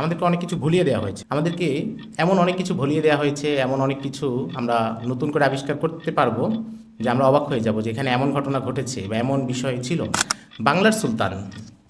আমাদেরকে অনেক কিছু ভুলিয়ে দেওয়া হয়েছে। আমাদেরকে এমন অনেক কিছু ভুলিয়ে দেওয়া হয়েছে, এমন অনেক কিছু আমরা নতুন করে আবিষ্কার করতে পারব যে আমরা অবাক হয়ে যাব যে এখানে এমন ঘটনা ঘটেছে বা এমন বিষয় ছিল। বাংলার সুলতান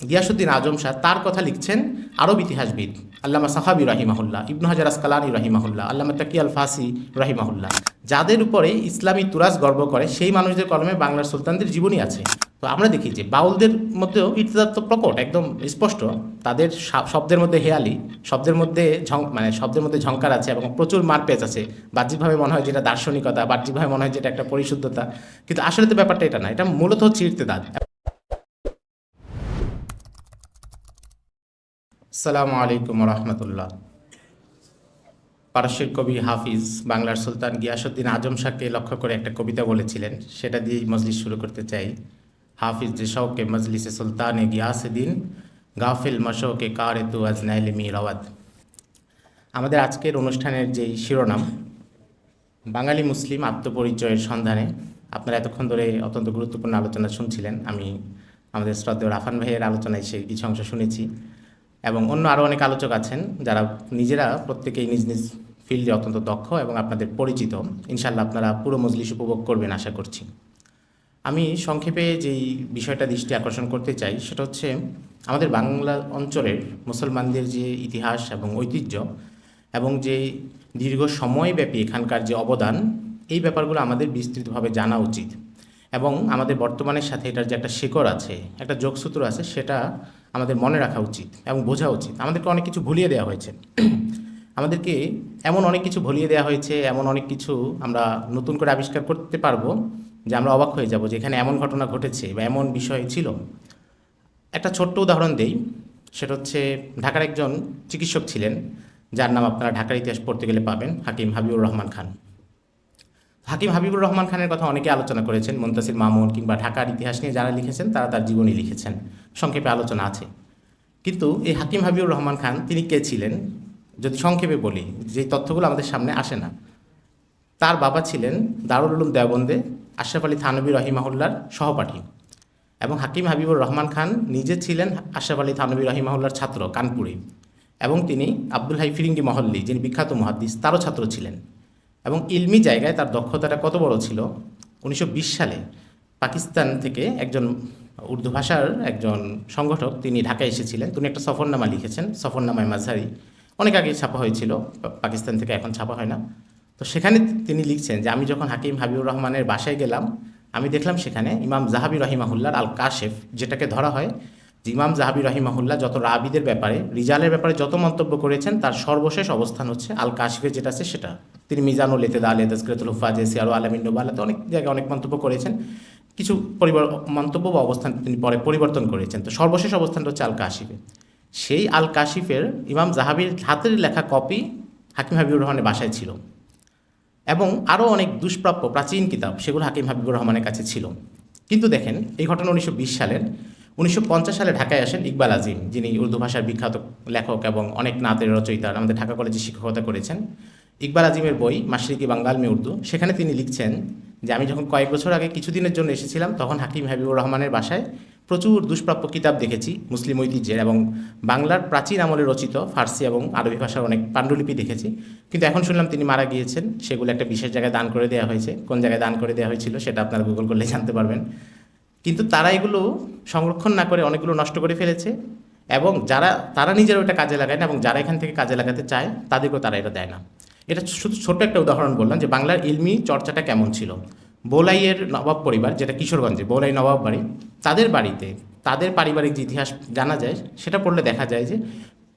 গিয়াসুদ্দিন আজম শাহ তার কথা লিখছেন আরব ইতিহাসবিদ আল্লামা সাহাবি রাহিমাহুল্লাহ, ইবনু হাজার আসকালানি রাহিমাহুল্লাহ, আল্লামা তাকি আল ফাসি রাহিমাহুল্লাহ। যাদের উপরে ইসলামী তুরাজ গর্ব করে, সেই মানুষদের কলমে বাংলার সুলতানদের জীবনী আছে। তো আমরা দেখি যে বাউলদের মধ্যেও ইতিহাস তো প্রকট, একদম স্পষ্ট। তাদের শব্দের মধ্যে হেয়ালি, শব্দের মধ্যে ঝং মানে শব্দের মধ্যে ঝঙ্কার আছে এবং প্রচুর মারপেচ আছে। বাহ্যিকভাবে মনে হয় যেটা দার্শনিকতা, বাহ্যিকভাবে মনে হয় যেটা একটা পরিশুদ্ধতা। কিন্তু আসলে তো ব্যাপারটা এটা না, এটা মূলত হচ্ছে ইর্তেদাদ। আসসালামু আলাইকুম রহমতুল্লাহ পারস্যের কবি হাফিজ বাংলার সুলতান গিয়াসুদ্দিন আজম শাহকে লক্ষ্য করে একটা কবিতা বলেছিলেন, সেটা দিয়েই মজলিস শুরু করতে চাই। হাফিজ যে শৌকে মজলিসে সুলতানে গিয়াসুদ্দিন গাফিল মশোকে কারে তু আজনাইলে রওয়াদ আমাদের আজকের অনুষ্ঠানের যেই শিরোনাম, বাঙালি মুসলিম আত্মপরিচয়ের সন্ধানে আপনারা এতক্ষণ ধরে অত্যন্ত গুরুত্বপূর্ণ আলোচনা শুনছিলেন। আমি আমাদের শ্রদ্ধেয় রাফান ভাইয়ের আলোচনায় সেই কিছু অংশ শুনেছি এবং অন্য আরও অনেক আলোচক আছেন যারা নিজেরা প্রত্যেকেই নিজ নিজ ফিল্ডে অত্যন্ত দক্ষ এবং আপনাদের পরিচিত। ইনশাল্লাহ আপনারা পুরো মজলিস উপভোগ করবেন আশা করছি। আমি সংক্ষেপে যেই বিষয়টা দৃষ্টি আকর্ষণ করতে চাই, সেটা হচ্ছে আমাদের বাংলা অঞ্চলের মুসলমানদের যে ইতিহাস এবং ঐতিহ্য এবং যে দীর্ঘ সময়ব্যাপী এখানকার যে অবদান, এই ব্যাপারগুলো আমাদের বিস্তৃতভাবে জানা উচিত। এবং আমাদের বর্তমানের সাথে এটার যে একটা শিকড় আছে, একটা যোগসূত্র আছে, সেটা আমাদের মনে রাখা উচিত এবং বোঝা উচিত। আমাদেরকে অনেক কিছু ভুলিয়ে দেওয়া হয়েছে। আমাদেরকে এমন অনেক কিছু ভুলিয়ে দেওয়া হয়েছে, এমন অনেক কিছু আমরা নতুন করে আবিষ্কার করতে পারব যে আমরা অবাক হয়ে যাব যে এখানে এমন ঘটনা ঘটেছে বা এমন বিষয় ছিল। একটা ছোট্ট উদাহরণ দেই। সেটা হচ্ছে ঢাকার একজন চিকিৎসক ছিলেন, যার নাম আপনারা ঢাকার ইতিহাস পড়তে গেলে পাবেন, হাকিম হাবিবুর রহমান খান। হাকিম হাবিবুর রহমান খানের কথা অনেকে আলোচনা করেছেন, মুন্তাসির মামুন কিংবা ঢাকার ইতিহাস নিয়ে যারা লিখেছেন, তারা তার জীবনী লিখেছেন। সংক্ষেপে আলোচনা আছে। কিন্তু এই হাকিম হাবিবুর রহমান খান, তিনি কে ছিলেন? যদি সংক্ষেপে বলি, যে তথ্যগুলো আমাদের সামনে আসে না। তার বাবা ছিলেন দারুল উলুম দেওবন্দে আশরাফ আলী থানবী রহিমাহুল্লার সহপাঠী এবং হাকিম হাবিবুর রহমান খান নিজে ছিলেন আশরাফ আলী থানবী রহিমাহুল্লার ছাত্র কানপুরে এবং তিনি আব্দুল হাই ফিরিঙ্গি মহল্লি, যিনি বিখ্যাত মহাদ্দিস, তারও ছাত্র ছিলেন। এবং ইলমি জায়গায় তার দক্ষতাটা কত বড় ছিল? উনিশশো বিশ সালে পাকিস্তান থেকে একজন উর্দু ভাষার একজন সংগঠক, তিনি ঢাকায় এসেছিলেন। তিনি একটা সফরনামা লিখেছেন, সফরনামায় মাঝারি। অনেক আগে ছাপা হয়েছিল পাকিস্তান থেকে এখন ছাপা হয় না। তো সেখানে তিনি লিখছেন যে, আমি যখন হাকিম হাবিবুর রহমানের বাসায় গেলাম, আমি দেখলাম সেখানে ইমাম জাহাবি রহিমাহুল্লার আল কাশেফ যেটাকে ধরা হয় যে, ইমাম জাহাবি রহিমাহুল্লাহ যত রাবিদের ব্যাপারে, রিজালের ব্যাপারে যত মন্তব্য করেছেন, তার সর্বশেষ অবস্থান হচ্ছে আল কাশিফের যেটা আছে সেটা। তিনি মিজানুল এতেদা আলে তসকরতুল হুফাজে সিয়ারু আলমিন অনেক জায়গায় অনেক মন্তব্য করেছেন। কিছু পরিবার, মন্তব্য বা অবস্থান তিনি পরে পরিবর্তন করেছেন। তো সর্বশেষ অবস্থানটা হচ্ছে আল কাশিফে সেই আল কাশিফের ইমাম জাহাবির হাতের লেখা কপি হাকিম হাবিবুর রহমানের বাসায় ছিল। এবং আরও অনেক দুষ্প্রাপ্য প্রাচীন কিতাব সেগুলো হাকিম হাবিবুর রহমানের কাছে ছিল। কিন্তু দেখেন, এই ঘটনা উনিশশো বিশ সালের, উনিশশো পঞ্চাশ সালে ঢাকায় আসেন ইকবাল আজিম, যিনি উর্দু ভাষার বিখ্যাত লেখক এবং অনেক নাতের রচয়িতা, আমাদের ঢাকা কলেজে শিক্ষকতা করেছেন। ইকবাল আজিমের বই মাশরিকি বাঙ্গাল মে উর্দু, সেখানে তিনি লিখছেন যে, আমি যখন কয়েক বছর আগে কিছুদিনের জন্য এসেছিলাম, তখন হাকিম হাবিবুর রহমানের বাসায় প্রচুর দুষ্প্রাপ্য কিতাব দেখেছি, মুসলিম ঐতিহ্যের এবং বাংলার প্রাচীন আমলে রচিত ফার্সি এবং আরবি ভাষার অনেক পাণ্ডুলিপি দেখেছি। কিন্তু এখন শুনলাম তিনি মারা গিয়েছেন, সেগুলো একটা বিশেষ জায়গায় দান করে দেওয়া হয়েছে। কোন জায়গায় দান করে দেওয়া হয়েছিল সেটা আপনারা গুগল করলে জানতে পারবেন। কিন্তু তারা এগুলো সংরক্ষণ না করে অনেকগুলো নষ্ট করে ফেলেছে এবং যারা, তারা নিজেরা ওটা কাজে লাগায় না এবং যারা এখান থেকে কাজে লাগাতে চায়, তাদেরকেও তারা এটা দেয় না। এটা শুধু ছোট্ট একটা উদাহরণ বললাম যে বাংলার ইলমি চর্চাটা কেমন ছিল? বোলাইয়ের নবাব পরিবার, যেটা কিশোরগঞ্জে, বোলাই নবাব বাড়ি, তাদের বাড়িতে, তাদের পারিবারিক যে ইতিহাস জানা যায়, সেটা পড়লে দেখা যায় যে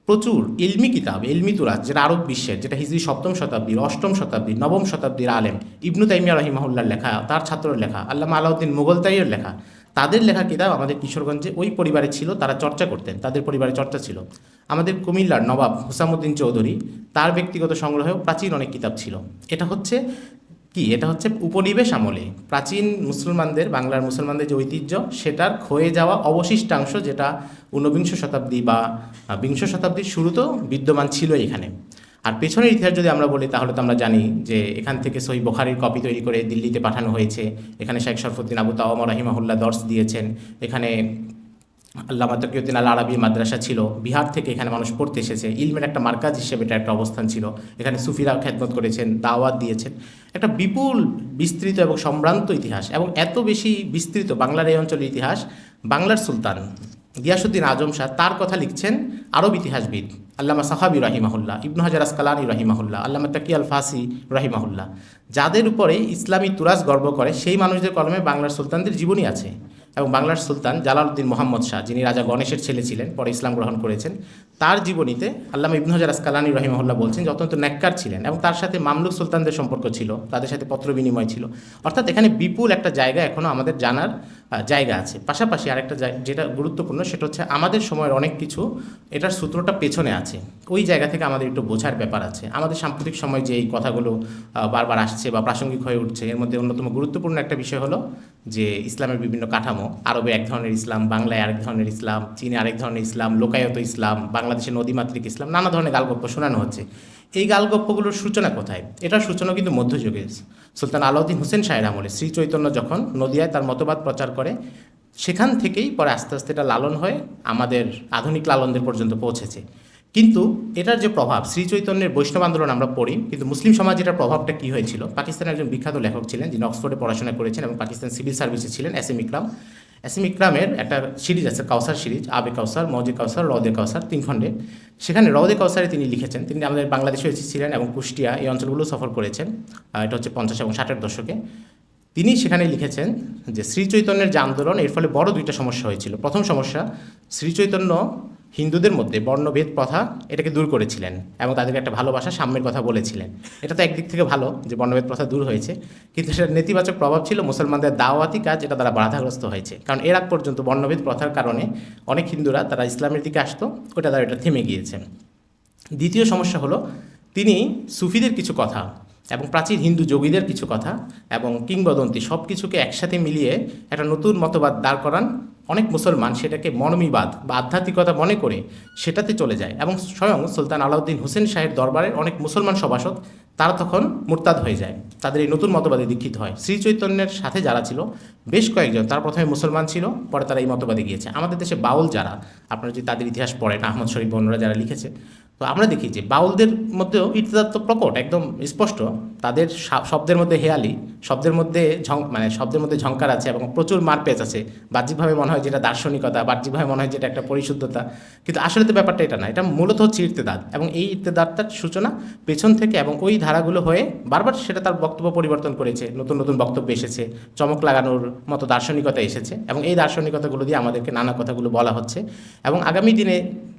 প্রচুর ইলমি কিতাব, ইলমি তুরাজ যেটা আরব বিশ্বের, যেটা হিজরি সপ্তম শতাব্দীর, অষ্টম শতাব্দীর, নবম শতাব্দীর আলেম, ইবনু তাইমিয়া রহিমাহুল্লার লেখা, তার ছাত্রের লেখা, আল্লামা আলাউদ্দিন মুঘল তাইয়ের লেখা, তাদের লেখা কিতাব আমাদের কিশোরগঞ্জে ওই পরিবারে ছিল, তারা চর্চা করতেন, তাদের পরিবারে চর্চা ছিল। আমাদের কুমিল্লার নবাব হুসামুদ্দিন চৌধুরী, তার ব্যক্তিগত সংগ্রহেও প্রাচীন অনেক কিতাব ছিল। এটা হচ্ছে কি? এটা হচ্ছে উপনিবেশ আমলে। প্রাচীন মুসলমানদের, বাংলার মুসলমানদের যে ঐতিহ্য, সেটার ক্ষয়ে যাওয়া অবশিষ্টাংশ যেটা ঊনবিংশ শতাব্দী বা বিংশ শতাব্দীর শুরুতেও বিদ্যমান ছিল এখানে। আর পেছনের ইতিহাস যদি আমরা বলি, তাহলে তো আমরা জানি যে এখান থেকে সই বখারির কপি তৈরি করে দিল্লিতে পাঠানো হয়েছে। এখানে শেখ শরফুদ্দিন আবু তাওয়াম রাহিমাহুল্লাহ দর্শ দিয়েছেন। এখানে আল্লামা তকিউদ্দিন আল আরবি মাদ্রাসা ছিল। বিহার থেকে এখানে মানুষ পড়তে এসেছে। ইলমের একটা মার্কাজ হিসেবে এটা একটা অবস্থান ছিল। এখানে সুফিরা খেদমত করেছেন, দাওয়াত দিয়েছেন। একটা বিপুল, বিস্তৃত এবং সম্ভ্রান্ত ইতিহাস এবং এত বেশি বিস্তৃত বাংলার এই অঞ্চলের ইতিহাস, বাংলার সুলতান গিয়াসুদ্দিন আজম শাহ তার কথা লিখছেন আরব ইতিহাসবিদ আল্লামা সাহাবি রাহিমাহুল্লাহ, ইবনু হাজার আসকালানি রাহিমাহুল্লাহ, আল্লামা তাকি আল ফাসি রাহিমাহুল্লাহ। যাদের উপরে ইসলামী তুরাজ গর্ব করে, সেই মানুষদের কলমে বাংলার সুলতানদের জীবনী আছে। এবং বাংলার সুলতান জালালউদ্দিন মোহাম্মদ শাহ, যিনি রাজা গণেশের ছেলে ছিলেন, পরে ইসলাম গ্রহণ করেছেন, তার জীবনীতে আল্লামা ইবনু হাজার আসকালানি রহিমহল্লা বলছেন যে অত্যন্ত ন্যাক্কার ছিলেন এবং তার সাথে মামলুক সুলতানদের সম্পর্ক ছিল, তাদের সাথে পত্র বিনিময় ছিল। অর্থাৎ এখানে বিপুল একটা জায়গা এখনও আমাদের জানার জায়গা আছে। পাশাপাশি আরেকটা যেটা গুরুত্বপূর্ণ সেটা হচ্ছে আমাদের সময়ের অনেক কিছু, এটার সূত্রটা পেছনে আছে। ওই জায়গা থেকে আমাদের একটু বোঝার ব্যাপার আছে। আমাদের সাম্প্রতিক সময় যে এই কথাগুলো বারবার আসছে বা প্রাসঙ্গিক হয়ে উঠছে, এর মধ্যে অন্যতম গুরুত্বপূর্ণ একটা বিষয় হলো যে ইসলামের বিভিন্ন কাঠামো। আরবে এক ধরনের ইসলাম, বাংলায় আরেক ধরনের ইসলাম, চীনে আরেক ধরনের ইসলাম, লোকায়ত ইসলাম, বাংলাদেশে নদীমাতৃক ইসলাম, নানা ধরনের গালগপ্প শোনানো হচ্ছে। এই গালগপ্পগুলোর সূচনা কোথায়? এটার সূচনা কিন্তু মধ্যযুগে। সুলতান আলাউদ্দিন হোসেন শাহের আমলে শ্রী চৈতন্য যখন নদিয়ায় তার মতবাদ প্রচার করে, সেখান থেকেই পরে আস্তে আস্তে এটা লালন হয়ে আমাদের আধুনিক লালনদের পর্যন্ত পৌঁছেছে। কিন্তু এটার যে প্রভাব শ্রী চৈতন্যের বৈষ্ণব আন্দোলন আমরা পড়ি, কিন্তু মুসলিম সমাজ এটার প্রভাবটা কী হয়েছিল? পাকিস্তানের একজন বিখ্যাত লেখক ছিলেন, যিনি অক্সফোর্ডে পড়াশোনা করেছেন এবং পাকিস্তান সিভিল সার্ভিসে ছিলেন, এস এম ইকরাম। এম ইকরামের একটা সিরিজ আছে কাউসার সিরিজ আবে কাউসার মজে কাউসার রদে কাউসার তিন খণ্ডে। সেখানে রদে কাউসারে তিনি লিখেছেন। তিনি আমাদের বাংলাদেশে এসেছিলেন এবং কুষ্টিয়া এই অঞ্চলগুলো সফর করেছেন। এটা হচ্ছে পঞ্চাশ এবং ষাটের দশকে। তিনি সেখানে লিখেছেন যে শ্রী চৈতন্যের যে আন্দোলন, এর ফলে বড় দুইটা সমস্যা হয়েছিল। প্রথম সমস্যা শ্রী চৈতন্য হিন্দুদের মধ্যে বর্ণভেদ প্রথা এটাকে দূর করেছিলেন এবং তাদেরকে একটা ভালোবাসা সাম্যের কথা বলেছিলেন। এটা তো একদিক থেকে ভালো যে বর্ণভেদ প্রথা দূর হয়েছে, কিন্তু সেটার নেতিবাচক প্রভাব ছিল মুসলমানদের দাওয়াতি কাজ এটা তারা বাধাগ্রস্ত হয়েছে। কারণ এর আগ পর্যন্ত বর্ণভেদ প্রথার কারণে অনেক হিন্দুরা তারা ইসলামের দিকে আসতো, ওটা তারা এটা থেমে গিয়েছে। দ্বিতীয় সমস্যা হলো, তিনি সুফিদের কিছু কথা এবং প্রাচীন হিন্দু যোগীদের কিছু কথা এবং কিংবদন্তি সব কিছুকে একসাথে মিলিয়ে একটা নতুন মতবাদ দাঁড় করান অনেক মুসলমান সেটাকে মনমিবাদ বা আধ্যাত্মিকতা মনে করে সেটাতে চলে যায় এবং স্বয়ং সুলতান আলাউদ্দিন হোসেন শাহের দরবারের অনেক মুসলমান সভাসদ, তারা তখন মুরতাদ হয়ে যায়। তাদের এই নতুন মতবাদে দীক্ষিত হয়। শ্রী চৈতন্যের সাথে যারা ছিল, বেশ কয়েকজন, তারা প্রথমে মুসলমান ছিল, পরে তারা এই মতবাদে গিয়েছে। আমাদের দেশে বাউল যারা, আপনারা যদি তাদের ইতিহাস পড়েন, আহমদ শরীফ বন্যরা যারা লিখেছে, তো আমরা দেখি যে বাউলদের মধ্যেও তো প্রকট, একদম স্পষ্ট। তাদের শব্দের মধ্যে হেয়ালি, শব্দের মধ্যে ঝং মানে শব্দের মধ্যে ঝঙ্কার আছে এবং প্রচুর মারপেচ আছে। বাহ্যিকভাবে মনে হয় যেটা দার্শনিকতা, বাহ্যিকভাবে মনে হয় যেটা একটা পরিশুদ্ধতা। কিন্তু আসলে তো ব্যাপারটা এটা না, এটা মূলত হচ্ছে ইর্তেদাদ এবং এই ইর্তেদাদটার সূচনা পেছন থেকে এবং ওই ধারাগুলো হয়ে বারবার সেটা তার বক্তব্য পরিবর্তন করেছে, নতুন নতুন বক্তব্য এসেছে, চমক লাগানোর মতো দার্শনিকতা এসেছে এবং এই দার্শনিকতাগুলো দিয়ে আমাদেরকে নানা কথাগুলো বলা হচ্ছে এবং আগামী দিনে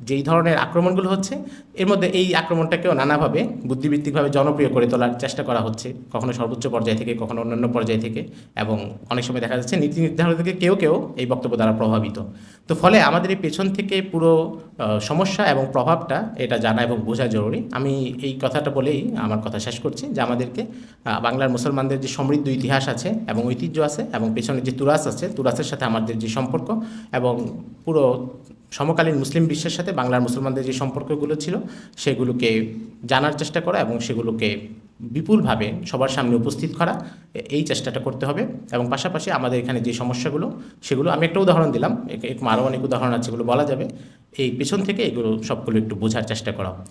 যেই ধরনের আক্রমণগুলো হচ্ছে, এর মধ্যে এই আক্রমণটাকেও নানাভাবে বুদ্ধিভিত্তিকভাবে জনপ্রিয় করে তোলার চেষ্টা করা হচ্ছে, কখনো সর্বোচ্চ পর্যায় থেকে, কখনো অন্যান্য পর্যায় থেকে এবং অনেক সময় দেখা যাচ্ছে নীতি নির্ধারণ থেকে কেউ কেউ এই বক্তব্য দ্বারা প্রভাবিত। তো ফলে আমাদের এই পেছন থেকে পুরো সমস্যা এবং প্রভাবটা এটা জানা এবং বোঝা জরুরি। আমি এই কথাটা বলেই আমার কথা শেষ করছি যে আমাদেরকে বাংলার মুসলমানদের যে সমৃদ্ধ ইতিহাস আছে এবং ঐতিহ্য আছে এবং পেছনে যে তুরাস আছে, তুরাসের সাথে আমাদের যে সম্পর্ক এবং পুরো সমকালীন মুসলিম বিশ্বের সাথে বাংলার মুসলমানদের যে সম্পর্কগুলো ছিল, সেগুলোকে জানার চেষ্টা করা এবং সেগুলোকে বিপুলভাবে সবার সামনে উপস্থিত করা এই চেষ্টাটা করতে হবে। এবং পাশাপাশি আমাদের এখানে যে সমস্যাগুলো, সেগুলো আমি একটা উদাহরণ দিলাম। এক আরও অনেক উদাহরণ আছে বলা যাবে। এই পেছন থেকে এগুলো সবগুলো একটু বোঝার চেষ্টা করা